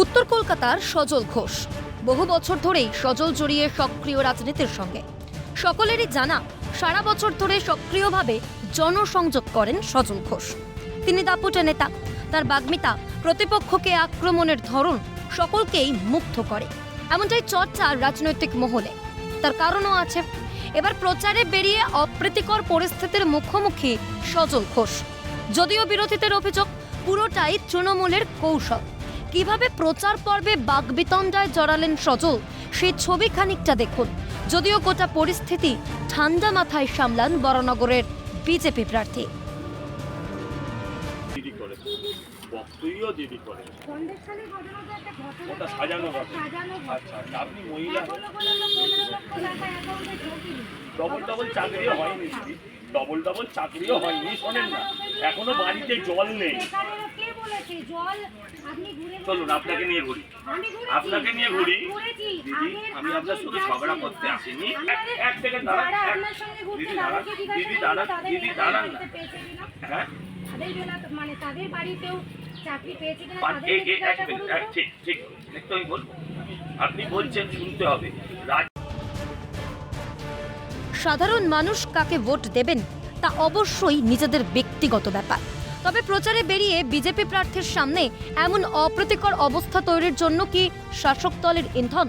উত্তর কলকাতার সজল ঘোষ। বহু বছর ধরেই সজল জড়িয়ে সক্রিয় রাজনীতির সঙ্গে। সকলেরই জানা, সারা বছর ধরে সক্রিয়ভাবে জনসংযোগ করেন সজল ঘোষ। তিনি দাপুটে নেতা। তার বাগ্মিতা, প্রতিপক্ষকে আক্রমণের ধরন সকলকেই মুগ্ধ করে। এমনটাই চর্চা রাজনৈতিক মহলে। তার কারণও আছে। এবার প্রচারে বেরিয়ে অপ্রীতিকর পরিস্থিতির মুখোমুখি সজল ঘোষ। যদিও বিরোধীদের অভিযোগ, পুরোটাই তৃণমূলের কৌশল। কীভাবে প্রচার পর্বে বাগবিতণ্ডায় জড়ালেন সজল? সেই ছবি খানিকটা দেখুন। যদিও গোটা পরিস্থিতি ঠান্ডা মাথায় সামলান বরানগরের বিজেপি প্রার্থী। বক্তব্য করে ওটা সাজানো আচ্ছা আপনি মহিলা চাকরিও হয়নি ডবল চাকরিও হয়নি শোনেন না। এখনও বাড়িতে জল নেই। বেকারেরও কে বলেছে জল আপনি ঘুরে চলুন আপনাকে নিয়ে ঘুরি। আপনাকে নিয়ে ঘুরি। দিদি আমি আপনার সঙ্গে ঝগড়া করতে আসিনি। এক- সেকেন্ড দাঁড়ান দিদি দাঁড়ান দিদি দাঁড়ান দিদি? হ্যাঁ। মানে তাদের বাড়িতেও চাকরি পেয়েছে। ঠিক ঠিক আমি বলব। আপনি বলছেন শুনতে হবে। সাধারণ মানুষ কাকে ভোট দেবেন তা অবশ্যই নিজেদের ব্যক্তিগত ব্যাপার। তবে প্রচারে বেরিয়ে বিজেপি প্রার্থীর সামনে এমন অপ্রীতিকর অবস্থা তৈরির জন্য কি শাসক দলের ইন্ধন?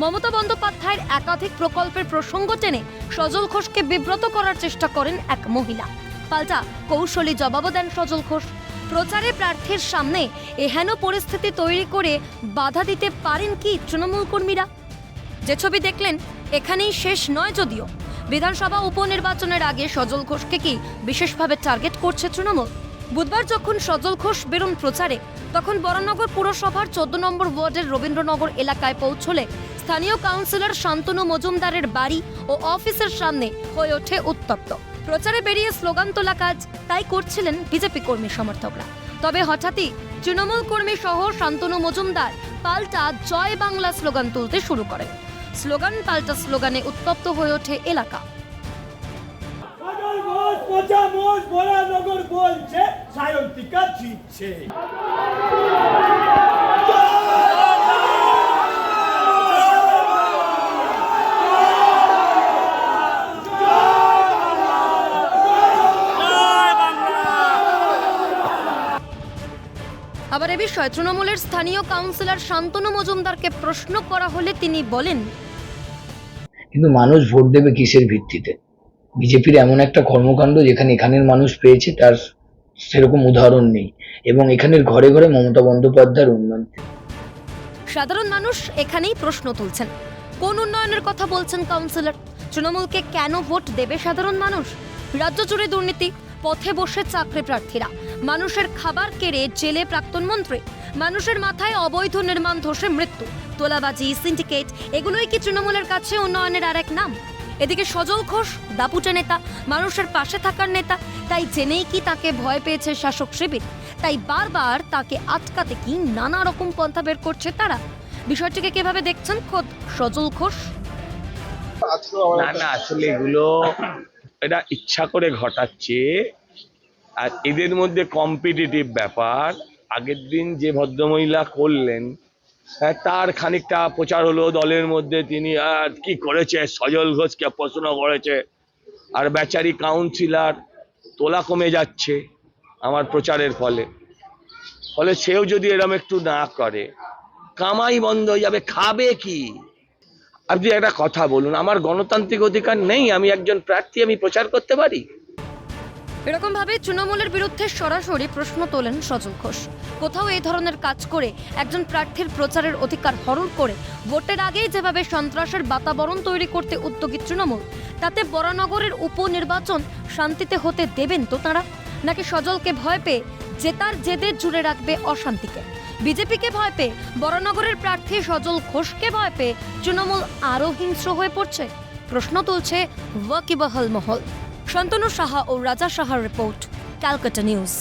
মমতা বন্দ্যোপাধ্যায়ের একাধিক প্রকল্পের প্রসঙ্গ টেনে সজল ঘোষকে বিব্রত করার চেষ্টা করেন এক মহিলা। পাল্টা কৌশলী জবাবও দেন সজল ঘোষ। প্রচারে প্রার্থীর সামনে এহেন পরিস্থিতি তৈরি করে বাধা দিতে পারেন কি তৃণমূল কর্মীরা? যে ছবি দেখলেন, এখানেই শেষ নয় যদিও। বিধানসভা উপনির্বাচনের আগে সজল ঘোষকে কি বিশেষভাবে টার্গেট করছে তৃণমূল? বুধবার যখন সজল ঘোষ বেরোন প্রচারে, তখন বরানগর পুরসভার চোদ্দ নম্বর ওয়ার্ডের রবীন্দ্রনগর এলাকায় পৌঁছলে স্থানীয় কাউন্সিলর শান্তনু মজুমদারের বাড়ি ও অফিসের সামনে হয়ে ওঠে উত্তপ্ত। প্রচারে বেরিয়ে স্লোগান তোলা কাজ তাই করছিলেন বিজেপি কর্মী সমর্থকরা। তবে হঠাৎই তৃণমূল কর্মী সহ শান্তনু মজুমদার পাল্টা জয় বাংলা স্লোগান তুলতে শুরু করেন স্লোগান পাল্টা স্লোগানে উত্তপ্ত হয়ে ওঠে এলাকা। বলছে। সায়ন্তিকা জিতছে। আবার এ বিষয়ে তৃণমূলের স্থানীয় কাউন্সিলর শান্তনু মজুমদারকে প্রশ্ন করা হলে তিনি বলেন কিন্তু মানুষ ভোট দেবে কিসের ভিত্তিতে? বিজেপির এমন একটা কর্মকাণ্ড যেখানে এখানের মানুষ পেয়েছে তার সেরকম উদাহরণ নেই। এবং এখানের ঘরে ঘরে মমতা বন্দ্যোপাধ্যায়ের উন্নয়ন। সাধারণ মানুষ এখানেই প্রশ্ন তুলছেন। কোন উন্নয়নের কথা বলছেন কাউন্সিলর? তৃণমূলকে কেন ভোট দেবে সাধারণ মানুষ? রাজ্য জুড়ে দুর্নীতি, পথে বসে চাকরি প্রার্থীরা। মানুষের খাবার কেড়ে জেলে প্রাক্তন মন্ত্রী। মানুষের মাথায় অবৈধ নির্মাণ ধসে মৃত্যু। তোলাবাজি, সিন্ডিকেট, এগুলোই কি তৃণমূলের কাছে উন্নয়নের আর এক নাম? এদিকে সজল ঘোষ দাপুটে নেতা মানুষের পাশে থাকার নেতা তাই জেনেই কি তাকে ভয় পেয়েছে শাসক শিবির? তাই বারবার তাকে আটকাতে কি নানা রকম পন্থা বের করছে তারা? বিষয়টিকে কীভাবে দেখছেন খোদ সজল ঘোষ? না না আসলে এগুলো এটা ইচ্ছা করে ঘটাচ্ছে। আর এদের মধ্যে কম্পিটিটিভ ব্যাপার। আগের দিন যে ভদ্রমহিলা করলেন তার খানিকটা প্রচার হলো দলের মধ্যে। তিনি আর কি করেছে? সজল ঘোষকে প্রশ্ন করেছে। আর বেচারি কাউন্সিলর তোলা কমে যাচ্ছে আমার প্রচারের ফলে। ফলে সেও যদি এরম একটু না করে, কামাই বন্ধ হয়ে যাবে, খাবে কি? আপনি একটা কথা বলুন, আমার গণতান্ত্রিক অধিকার নেই, আমি একজন প্রার্থী, আমি প্রচার করতে পারি? এরকম ভাবে তৃণমূলের বিরুদ্ধে সরাসরি প্রশ্ন তোলেন সজল ঘোষ। কোথাও এই ধরনের কাজ করে একজন প্রার্থীর প্রচারের অধিকার হরণ করে ভোটের আগেই যেভাবে সন্ত্রাসের বাতাবরণ তৈরি করতে উদ্যোগী তৃণমূল, তাতে বরানগরের উপনির্বাচন শান্তিতে হতে দেবেন তো তারা? নাকি সজলকে ভয় পেয়ে জেতার জেদে জুড়ে রাখবে অশান্তিকে? বিজেপিকে ভয় পেয়ে বরানগরের প্রার্থী সজল ঘোষকে ভয় পেয়ে তৃণমূল আরও হিংস্র হয়ে পড়ছে? প্রশ্ন তুলছে ওয়াকিবহল মহল। শান্তনু সাহা ও রাজা সাহার রিপোর্ট ক্যালকাটা নিউজ।